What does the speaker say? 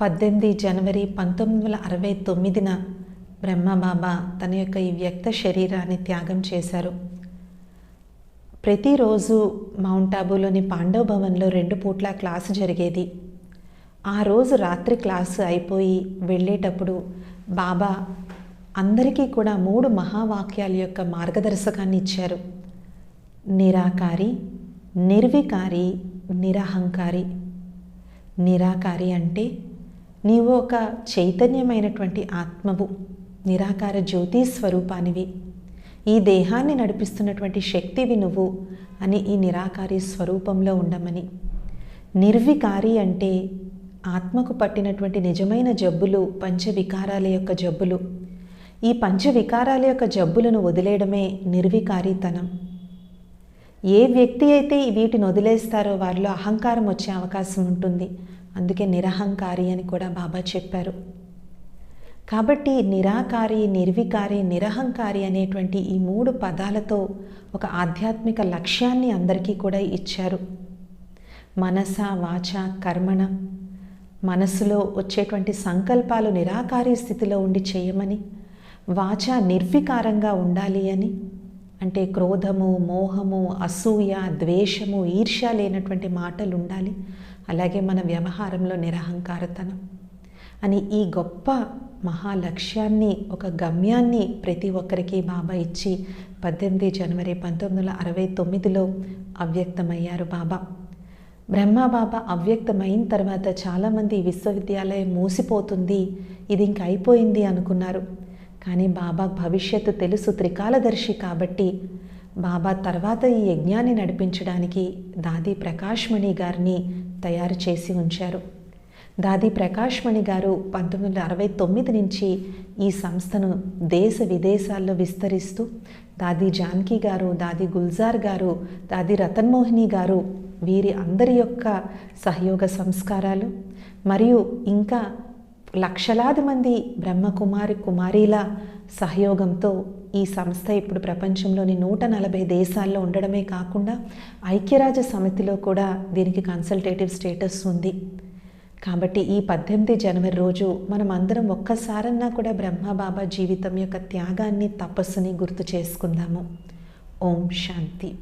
పద్దెనిమిది జనవరి పంతొమ్మిది వందల అరవై తొమ్మిదిన బ్రహ్మబాబా తన యొక్క ఈ వ్యక్త శరీరాన్ని త్యాగం చేశారు. ప్రతిరోజు మౌంట్ ఆబూలోని పాండవ భవన్లో రెండు పూట్ల క్లాసు జరిగేది. ఆ రోజు రాత్రి క్లాసు అయిపోయి వెళ్ళేటప్పుడు బాబా అందరికీ కూడా మూడు మహావాక్యాల యొక్క మార్గదర్శకాన్ని ఇచ్చారు. నిరాకారి నిర్వికారి నిరహంకారి. నిరాకారి అంటే నీవు ఒక చైతన్యమైనటువంటి ఆత్మవు నిరాకార జ్యోతి స్వరూపానివి. ఈ దేహాన్ని నడిపిస్తున్నటువంటి శక్తివి నువ్వు అని ఈ నిరాకారి స్వరూపంలో ఉండమని. నిర్వికారి అంటే ఆత్మకు పట్టినటువంటి నిజమైన జబ్బులు పంచవికారాల యొక్క జబ్బులు. ఈ పంచవికారాల యొక్క జబ్బులను వదిలేయడమే నిర్వికారితనం. ఏ వ్యక్తి అయితే వీటిని వదిలేస్తారో వారిలో అహంకారం వచ్చే అవకాశం ఉంటుంది. అందుకే నిరహంకారి అని కూడా బాబా చెప్పారు. కాబట్టి నిరాకారి నిర్వికారి నిరహంకారి అనేటువంటి ఈ మూడు పదాలతో ఒక ఆధ్యాత్మిక లక్ష్యాన్ని అందరికీ కూడా ఇచ్చారు. మనస వాచ కర్మణ మనసులో వచ్చేటువంటి సంకల్పాలు నిరాకారి స్థితిలో ఉండి చేయమని వాచ నిర్వికారంగా ఉండాలి అని అంటే క్రోధము మోహము అసూయ ద్వేషము ఈర్ష్య లేనటువంటి మాటలు ఉండాలి. అలాగే మన వ్యవహారంలో నిరహంకారతనం అని ఈ గొప్ప మహాలక్ష్యాన్ని ఒక గమ్యాన్ని ప్రతి ఒక్కరికి బాబా ఇచ్చి పద్దెనిమిది జనవరి పంతొమ్మిది వందల అరవై తొమ్మిదిలో అవ్యక్తమయ్యారు బాబా. బ్రహ్మ బాబా అవ్యక్తమైన తర్వాత చాలామంది విశ్వవిద్యాలయం మూసిపోతుంది ఇది ఇంక అయిపోయింది అనుకున్నారు. కానీ బాబా భవిష్యత్తు తెలుసు త్రికాలదర్శి కాబట్టి బాబా తర్వాత ఈ యజ్ఞాన్ని నడిపించడానికి దాది ప్రకాష్మణి గారిని తయారు చేసి ఉంచారు. దాది ప్రకాష్మణి గారు పంతొమ్మిది వందల అరవై తొమ్మిది నుంచి ఈ సంస్థను దేశ విదేశాల్లో విస్తరిస్తూ దాది జానకి గారు దాది గుల్జార్ గారు దాది రతన్మోహిని గారు వీరి అందరి యొక్క సహయోగ సంస్కారాలు మరియు ఇంకా లక్షలాది మంది బ్రహ్మకుమారి కుమారీల సహయోగంతో ఈ సంస్థ ఇప్పుడు ప్రపంచంలోని నూట నలభై దేశాల్లో ఉండడమే కాకుండా ఐక్యరాజ్య సమితిలో కూడా దీనికి కన్సల్టేటివ్ స్టేటస్ ఉంది. కాబట్టి ఈ పద్దెనిమిది జనవరి రోజు మనం అందరం ఒక్కసారన్నా కూడా బ్రహ్మబాబా జీవితం యొక్క త్యాగాన్ని తపస్సుని గుర్తు చేసుకుందాము. ఓం శాంతి.